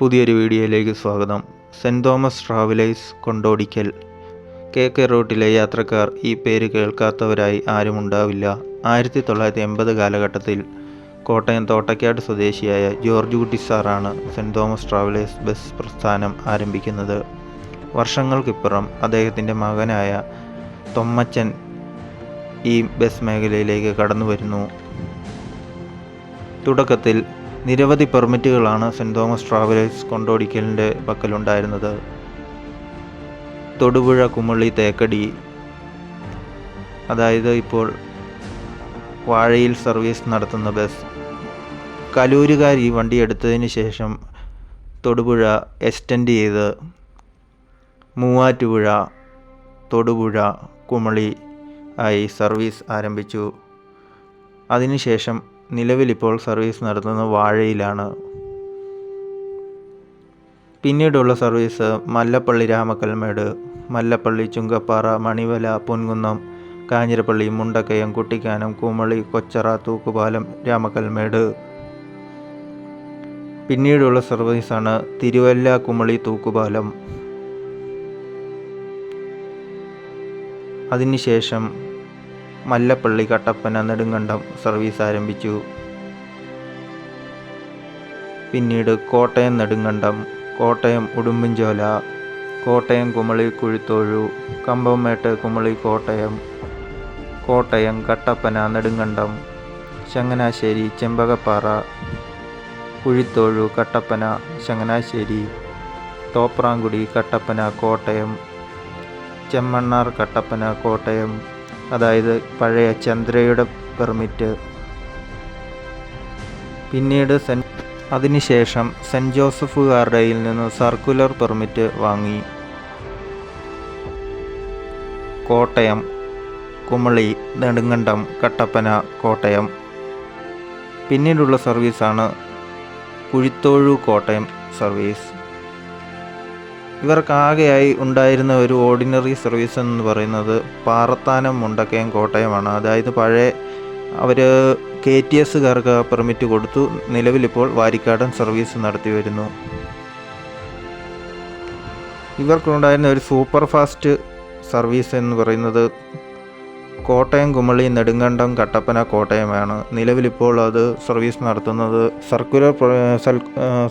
പുതിയൊരു വീഡിയോയിലേക്ക് സ്വാഗതം. Saint Thomas Travellers Kondodikkal. K K റോട്ടിലെ യാത്രക്കാർ ഈ പേര് കേൾക്കാത്തവരായി ആരുമുണ്ടാവില്ല. ആയിരത്തി തൊള്ളായിരത്തി എൺപത് കാലഘട്ടത്തിൽ കോട്ടയം തോട്ടക്കാട് സ്വദേശിയായ ജോർജ് കുട്ടി സാറാണ് സെന്റ് തോമസ് ട്രാവലേഴ്സ് ബസ് പ്രസ്ഥാനം ആരംഭിക്കുന്നത്. വർഷങ്ങൾക്കിപ്പുറം അദ്ദേഹത്തിന്റെ മകനായ തൊമ്മച്ചൻ ഈ ബസ് മേഖലയിലേക്ക് കടന്നു വരുന്നു തുടക്കത്തിൽ നിരവധി പെർമിറ്റുകളാണ് സെന്റ് തോമസ് ട്രാവലേഴ്സ് കൊണ്ടോടിക്കലിന്റെ പക്കലുണ്ടായിരുന്നത്. തൊടുപുഴ കുമളി തേക്കടി. അതായത് ഇപ്പോൾ വാഴയിൽ സർവീസ് നടത്തുന്ന ബസ്. കലൂരുകാർ ഈ വണ്ടി എടുത്തതിന് ശേഷം തൊടുപുഴ എക്സ്റ്റെൻഡ് ചെയ്ത് മൂവാറ്റുപുഴ തൊടുപുഴ കുമളി ആയി സർവീസ് ആരംഭിച്ചു. അതിനുശേഷം നിലവിലിപ്പോൾ സർവീസ് നടത്തുന്നത് വാഴയിലാണ്. പിന്നീടുള്ള സർവീസ് മല്ലപ്പള്ളി രാമക്കൽമേട് മല്ലപ്പള്ളി ചുങ്കപ്പാറ മണിവല പൊൻകുന്നം കാഞ്ഞിരപ്പള്ളി മുണ്ടക്കയം കുട്ടിക്കാനം കുമളി കൊച്ചറ തൂക്കുപാലം രാമക്കൽമേട്. പിന്നീടുള്ള സർവീസാണ് തിരുവല്ല കുമളി തൂക്കുപാലം. അതിനുശേഷം മല്ലപ്പള്ളി കട്ടപ്പന നെടുങ്കണ്ടം സർവീസ് ആരംഭിച്ചു. പിന്നീട് കോട്ടയം നെടുങ്കണ്ടം കോട്ടയം ഉടുമ്പൻചോല കോട്ടയം കുമളി കുഴിത്തോഴു കമ്പംമേട്ട് കുമളി കോട്ടയം കോട്ടയം കട്ടപ്പന നെടുങ്കണ്ടം ചങ്ങനാശ്ശേരി ചെമ്പകപ്പാറ കുഴിത്തോഴു കട്ടപ്പന ചങ്ങനാശ്ശേരി തോപ്രാങ്കുടി കട്ടപ്പന കോട്ടയം ചെമ്മണ്ണാർ കട്ടപ്പന കോട്ടയം അതായത് പഴയ ചന്ദ്രയുടെ പെർമിറ്റ്. പിന്നീട് സെൻ അതിനുശേഷം സെന്റ് ജോസഫുകാരുടെയിൽ നിന്ന് സർക്കുലർ പെർമിറ്റ് വാങ്ങി. കോട്ടയം കുമളി നെടുങ്കണ്ടം കട്ടപ്പന കോട്ടയം. പിന്നീടുള്ള സർവീസാണ് കുഴിത്തോഴു കോട്ടയം സർവീസ്. ഇവർക്കാകെയായി ഉണ്ടായിരുന്ന ഒരു ഓർഡിനറി സർവീസ് എന്ന് പറയുന്നത് പാറത്താനം മുണ്ടക്കയം കോട്ടയമാണ്. അതായത് പഴയ അവർ കെ ടി എസ്സുകാർക്ക് പെർമിറ്റ് കൊടുത്തു. നിലവിലിപ്പോൾ വാരിക്കാടൻ സർവീസ് നടത്തി വരുന്നു. ഇവർക്കുണ്ടായിരുന്ന ഒരു സൂപ്പർ ഫാസ്റ്റ് സർവീസ് എന്ന് പറയുന്നത് കോട്ടയം കുമളി നെടുങ്കണ്ടം കട്ടപ്പന കോട്ടയമാണ്. നിലവിലിപ്പോൾ അത് സർവീസ് നടത്തുന്നത് സർക്കുലർ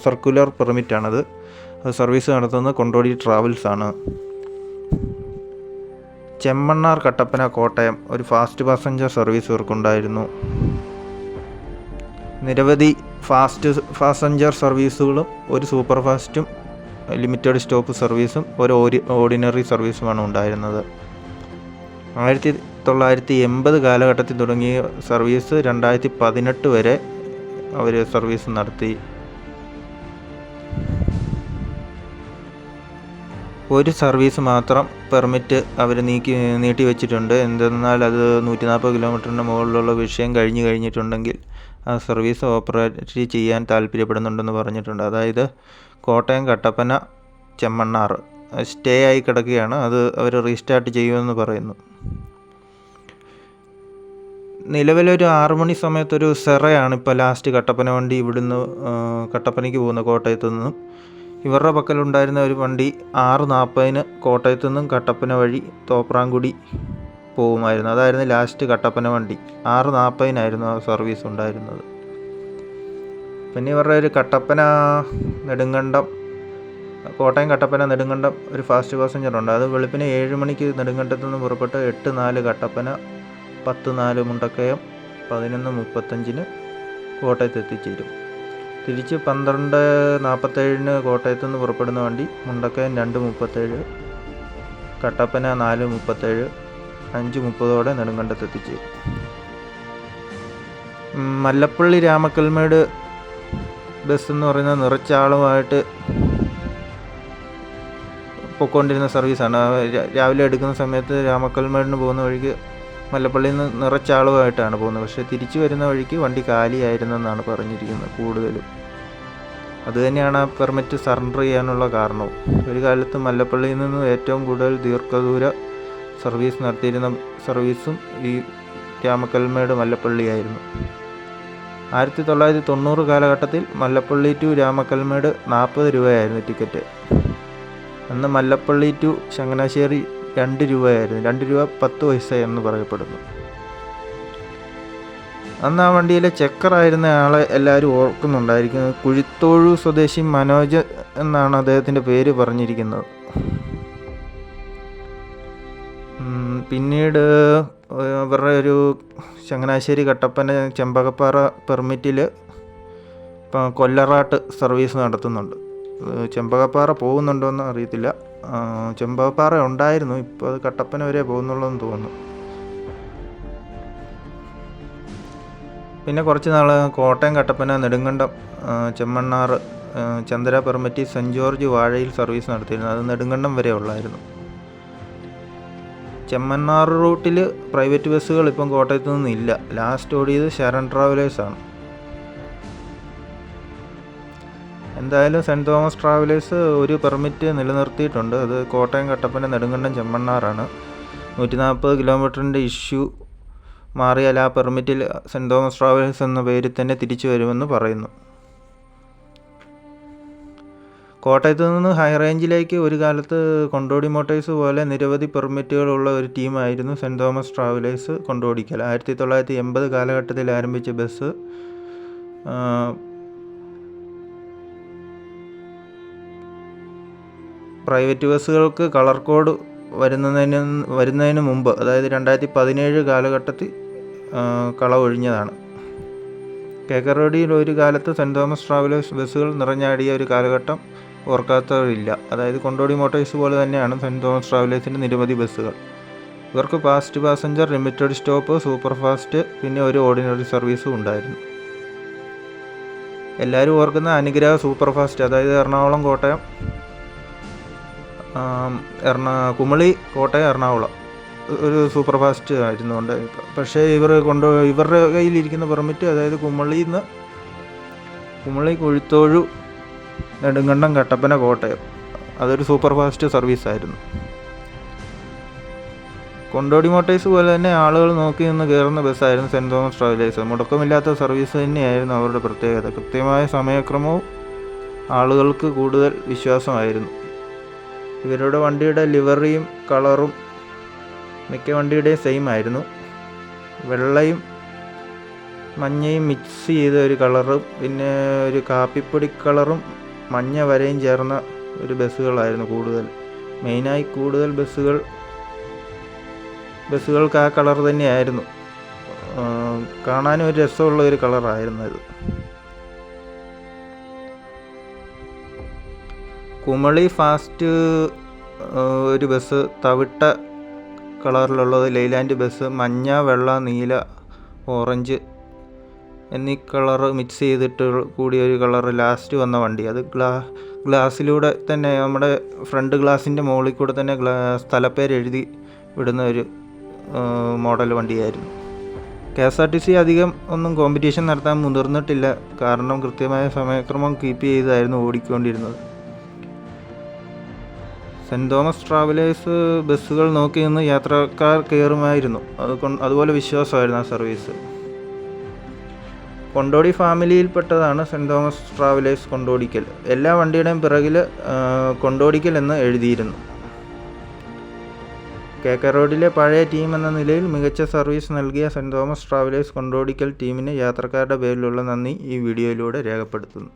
സർക്കുലർ പെർമിറ്റാണത് അത് സർവീസ് നടത്തുന്നത് കൊണ്ടോടി ട്രാവൽസ് ആണ്. ചെമ്മണ്ണാർ കട്ടപ്പന കോട്ടയം ഒരു ഫാസ്റ്റ് പാസഞ്ചർ സർവീസ് ഇവർക്കുണ്ടായിരുന്നു. നിരവധി ഫാസ്റ്റ് പാസഞ്ചർ സർവീസുകളും ഒരു സൂപ്പർ ഫാസ്റ്റും ലിമിറ്റഡ് സ്റ്റോപ്പ് സർവീസും ഒരു ഓർഡിനറി സർവീസുമാണ് ഉണ്ടായിരുന്നത്. ആയിരത്തി തൊള്ളായിരത്തി എൺപത് കാലഘട്ടത്തിൽ തുടങ്ങിയ സർവീസ് രണ്ടായിരത്തി പതിനെട്ട് വരെ അവർ സർവീസ് നടത്തി. ഒരു സർവീസ് മാത്രം പെർമിറ്റ് അവർ നീക്കി നീട്ടി വെച്ചിട്ടുണ്ട്. എന്തെന്നാൽ അത് നൂറ്റി നാൽപ്പത് കിലോമീറ്ററിന് മുകളിലുള്ള വിഷയം കഴിഞ്ഞ് കഴിഞ്ഞിട്ടുണ്ടെങ്കിൽ ആ സർവീസ് ഓപ്പറേറ്റ് ചെയ്യാൻ താല്പര്യപ്പെടുന്നുണ്ടെന്ന് പറഞ്ഞിട്ടുണ്ട്. അതായത് കോട്ടയം കട്ടപ്പന ചെമ്മണ്ണാർ സ്റ്റേ ആയി കിടക്കുകയാണ്. അത് അവർ റീസ്റ്റാർട്ട് ചെയ്യുമെന്ന് പറയുന്നു. നിലവിലൊരു ആറു മണി സമയത്തൊരു സെറയാണ് ഇപ്പോൾ ലാസ്റ്റ് കട്ടപ്പന വണ്ടി ഇവിടുന്ന് കട്ടപ്പനയ്ക്ക് പോകുന്ന കോട്ടയത്തു നിന്നും. ഇവരുടെ പക്കലുണ്ടായിരുന്ന ഒരു വണ്ടി ആറ് നാൽപ്പതിന് കോട്ടയത്തു നിന്നും കട്ടപ്പന വഴി തോപ്രാങ്കുടി പോകുമായിരുന്നു അതായിരുന്നു ലാസ്റ്റ് കട്ടപ്പന വണ്ടി. ആറ് നാൽപ്പതിനായിരുന്നു ആ സർവീസ് ഉണ്ടായിരുന്നത്. പിന്നെ ഇവരുടെ ഒരു കട്ടപ്പന നെടുങ്കണ്ടം കോട്ടയം കട്ടപ്പന നെടുങ്കണ്ടം ഒരു ഫാസ്റ്റ് പാസഞ്ചർ ഉണ്ട്. അത് വെളുപ്പിന് ഏഴ് മണിക്ക് നെടുങ്കണ്ടത്ത് നിന്ന് പുറപ്പെട്ട് എട്ട് നാല് കട്ടപ്പന പത്ത് നാല് മുണ്ടക്കയം പതിനൊന്ന് മുപ്പത്തഞ്ചിന് കോട്ടയത്ത് എത്തിച്ചേരും. തിരിച്ച് പന്ത്രണ്ട് നാൽപ്പത്തേഴിന് കോട്ടയത്ത് നിന്ന് പുറപ്പെടുന്ന വണ്ടി മുണ്ടക്കയം രണ്ട് മുപ്പത്തേഴ് കട്ടപ്പന നാല് മുപ്പത്തേഴ് അഞ്ച് മുപ്പതോടെ നെടുങ്കണ്ടത്ത് എത്തിച്ചേരും മല്ലപ്പള്ളി രാമക്കൽമേട് ബസ് എന്ന് പറയുന്ന നിറച്ച ആളുമായിട്ട് പൊയ്ക്കൊണ്ടിരുന്ന സർവീസാണ് രാവിലെ എടുക്കുന്ന സമയത്ത് രാമക്കൽമേടിന് പോകുന്ന വഴിക്ക് മല്ലപ്പള്ളിയിൽ നിന്ന് നിറച്ച ആളുമായിട്ടാണ് പോകുന്നത്. പക്ഷേ തിരിച്ചു വരുന്ന വഴിക്ക് വണ്ടി കാലിയായിരുന്നെന്നാണ് പറഞ്ഞിരിക്കുന്നത് കൂടുതലും. അതുതന്നെയാണ് ആ പെർമിറ്റ് സറണ്ടർ ചെയ്യാനുള്ള കാരണവും. ഒരു കാലത്ത് മല്ലപ്പള്ളിയിൽ നിന്ന് ഏറ്റവും കൂടുതൽ ദീർഘദൂര സർവീസ് നടത്തിയിരുന്ന സർവീസും ഈ രാമക്കൽമേട് മല്ലപ്പള്ളിയായിരുന്നു. ആയിരത്തി തൊള്ളായിരത്തി തൊണ്ണൂറ് കാലഘട്ടത്തിൽ മല്ലപ്പള്ളി ടു രാമക്കൽമേട് നാൽപ്പത് രൂപയായിരുന്നു ടിക്കറ്റ്. അന്ന് മല്ലപ്പള്ളി ടു ചങ്ങനാശ്ശേരി രണ്ട് രൂപയായിരുന്നു. രണ്ട് രൂപ പത്ത് പൈസ എന്ന് പറയപ്പെടുന്നു. അന്ന് ആ വണ്ടിയിലെ ചെക്കറായിരുന്ന ആളെ എല്ലാവരും ഓർക്കുന്നുണ്ടായിരിക്കും കുഴിത്തോഴു സ്വദേശി മനോജ് എന്നാണ് അദ്ദേഹത്തിന്റെ പേര് പറഞ്ഞിരിക്കുന്നത്. പിന്നീട് അവരുടെ ഒരു ചങ്ങനാശ്ശേരി കട്ടപ്പന ചെമ്പകപ്പാറ പെർമിറ്റിൽ കൊല്ലറാട്ട് സർവീസ് നടത്തുന്നുണ്ട്. ചെമ്പകപ്പാറ ചെമ്പകപ്പാറ പോകുന്നുണ്ടോയെന്ന് അറിയത്തില്ല. ആ, ചെമ്പകപ്പാറ ഉണ്ടായിരുന്നു. ഇപ്പോൾ അത് കട്ടപ്പന വരെ പോകുന്നുള്ളതെന്ന് തോന്നുന്നു. പിന്നെ കുറച്ച് നാൾ കോട്ടയം കട്ടപ്പന നെടുങ്കണ്ടം ചെമ്മണ്ണാർ ചന്ദ്ര പെർമിറ്റി സെന്റ് ജോർജ് വാഴയിൽ സർവീസ് നടത്തിയിരുന്നു. അത് നെടുങ്കണ്ടം വരെ ഉള്ളായിരുന്നു. ചെമ്മണ്ണാർ റൂട്ടിൽ പ്രൈവറ്റ് ബസ്സുകൾ ഇപ്പം കോട്ടയത്തു നിന്നില്ല. ലാസ്റ്റ് ഓടിയത് ശരൺ ട്രാവലേഴ്സാണ്. എന്തായാലും സെന്റ് തോമസ് ട്രാവലേഴ്സ് ഒരു പെർമിറ്റ് നിലനിർത്തിയിട്ടുണ്ട്. അത് കോട്ടയം കട്ടപ്പന നെടുങ്കണ്ടം ചെമ്മണ്ണാറാണ്. നൂറ്റി നാൽപ്പത് കിലോമീറ്ററിന്റെ ഇഷ്യൂ മാറിയാൽ ആ പെർമിറ്റിൽ സെന്റ് തോമസ് ട്രാവലേഴ്സ് എന്ന പേരിൽ തന്നെ തിരിച്ചു വരുമെന്ന് പറയുന്നു. കോട്ടയത്ത് നിന്ന് ഹൈ റേഞ്ചിലേക്ക് ഒരു കാലത്ത് കൊണ്ടോടി മോട്ടേഴ്സ് പോലെ നിരവധി പെർമിറ്റുകളുള്ള ഒരു ടീമായിരുന്നു സെന്റ് തോമസ് ട്രാവലേഴ്സ് കൊണ്ടോടിക്കൽ. ആയിരത്തി തൊള്ളായിരത്തി എൺപത് കാലഘട്ടത്തിൽ ആരംഭിച്ച ബസ് പ്രൈവറ്റ് ബസ്സുകൾക്ക് കളർ കോഡ് വരുന്നതിന് വരുന്നതിന് മുമ്പ് അതായത് രണ്ടായിരത്തി പതിനേഴ് കാലഘട്ടത്തിൽ കളവൊഴിഞ്ഞതാണ്. കേക്കറോടിയിൽ ഒരു കാലത്ത് സെന്റ് തോമസ് ട്രാവലേഴ്സ് ബസ്സുകൾ നിറഞ്ഞാടിയ ഒരു കാലഘട്ടം ഓർക്കാത്തവരില്ല. അതായത് കൊണ്ടോടി മോട്ടോഴ്സ് പോലെ തന്നെയാണ് സെന്റ് തോമസ് ട്രാവലേഴ്സിന്റെ നിരവധി ബസ്സുകൾ. ഇവർക്ക് fast passenger limited stop super fast പിന്നെ ഒരു ഓർഡിനറി സർവീസും ഉണ്ടായിരുന്നു. എല്ലാവരും ഓർക്കുന്ന അനുഗ്രഹ സൂപ്പർ ഫാസ്റ്റ് അതായത് എറണാകുളം കോട്ടയം. എറണാ കുമളി കോട്ടയം എറണാകുളം. ഒരു സൂപ്പർ ഫാസ്റ്റ് ആയിരുന്നു കൊണ്ട് പക്ഷേ ഇവർ കൊണ്ട് ഇവരുടെ കയ്യിലിരിക്കുന്ന പെർമിറ്റ് അതായത് കുമളിയിൽ നിന്ന് കുമളി കൊഴുത്തോഴു നെടുങ്കണ്ടം കട്ടപ്പന കോട്ടയം അതൊരു സൂപ്പർ ഫാസ്റ്റ് സർവീസായിരുന്നു. കൊണ്ടോടി മോട്ടേഴ്സ് പോലെ തന്നെ ആളുകൾ നോക്കി നിന്ന് കയറുന്ന ബസ്സായിരുന്നു സെന്റ് തോമസ് ട്രാവലേഴ്സ്. മുടക്കമില്ലാത്ത സർവീസ് തന്നെയായിരുന്നു അവരുടെ പ്രത്യേകത. കൃത്യമായ സമയക്രമവും ആളുകൾക്ക് കൂടുതൽ വിശ്വാസമായിരുന്നു. ഇവരുടെ വണ്ടിയുടെ ലിവറിയും കളറും മിക്ക വണ്ടിയുടെയും സെയിം ആയിരുന്നു. വെള്ളയും മഞ്ഞയും മിക്സ് ചെയ്ത ഒരു കളറും പിന്നെ ഒരു കാപ്പിപ്പൊടി കളറും മഞ്ഞ വരയും ചേർന്ന ഒരു ബസ്സുകളായിരുന്നു കൂടുതൽ. മെയിനായി കൂടുതൽ ബസ്സുകൾ ബസ്സുകൾക്ക് ആ കളർ തന്നെയായിരുന്നു. കാണാനും ഒരു രസമുള്ള ഒരു കളറായിരുന്നു അത്. കുമളി ഫാസ്റ്റ് ഒരു ബസ് തവിട്ട കളറിലുള്ളത് ലൈലാൻഡ് ബസ് മഞ്ഞ വെള്ള നീല ഓറഞ്ച് എന്നീ കളർ മിക്സ് ചെയ്തിട്ട് കൂടിയ ഒരു കളർ ലാസ്റ്റ് വന്ന വണ്ടി. അത് ഗ്ലാ ഗ്ലാസ്സിലൂടെ തന്നെ നമ്മുടെ ഫ്രണ്ട് ഗ്ലാസിന്റെ മുകളിൽ കൂടെ തന്നെ സ്ഥലപ്പേര് എഴുതി വിടുന്ന ഒരു model വണ്ടിയായിരുന്നു. K S R T C അധികം ഒന്നും കോമ്പറ്റീഷൻ നടത്താൻ മുതിർന്നിട്ടില്ല. കാരണം കൃത്യമായ സമയക്രമം കീപ്പ് ചെയ്തായിരുന്നു ഓടിക്കൊണ്ടിരുന്നത്. സെന്റ് തോമസ് ട്രാവലേഴ്സ് ബസ്സുകൾ നോക്കി നിന്ന് യാത്രക്കാർ കയറുമായിരുന്നു. അത് അതുപോലെ വിശ്വാസമായിരുന്നു ആ സർവീസ്. കൊണ്ടോടി ഫാമിലിയിൽപ്പെട്ടതാണ് സെന്റ് തോമസ് ട്രാവലേഴ്സ് കൊണ്ടോടിക്കൽ. എല്ലാ വണ്ടിയുടെയും പിറകിൽ കൊണ്ടോടിക്കൽ എന്ന് എഴുതിയിരുന്നു. കെ കെ റോഡിലെ പഴയ ടീം എന്ന നിലയിൽ മികച്ച സർവീസ് നൽകിയ സെന്റ് തോമസ് ട്രാവലേഴ്സ് കൊണ്ടോടിക്കൽ ടീമിന് യാത്രക്കാരുടെ പേരിലുള്ള നന്ദി ഈ വീഡിയോയിലൂടെ രേഖപ്പെടുത്തുന്നു.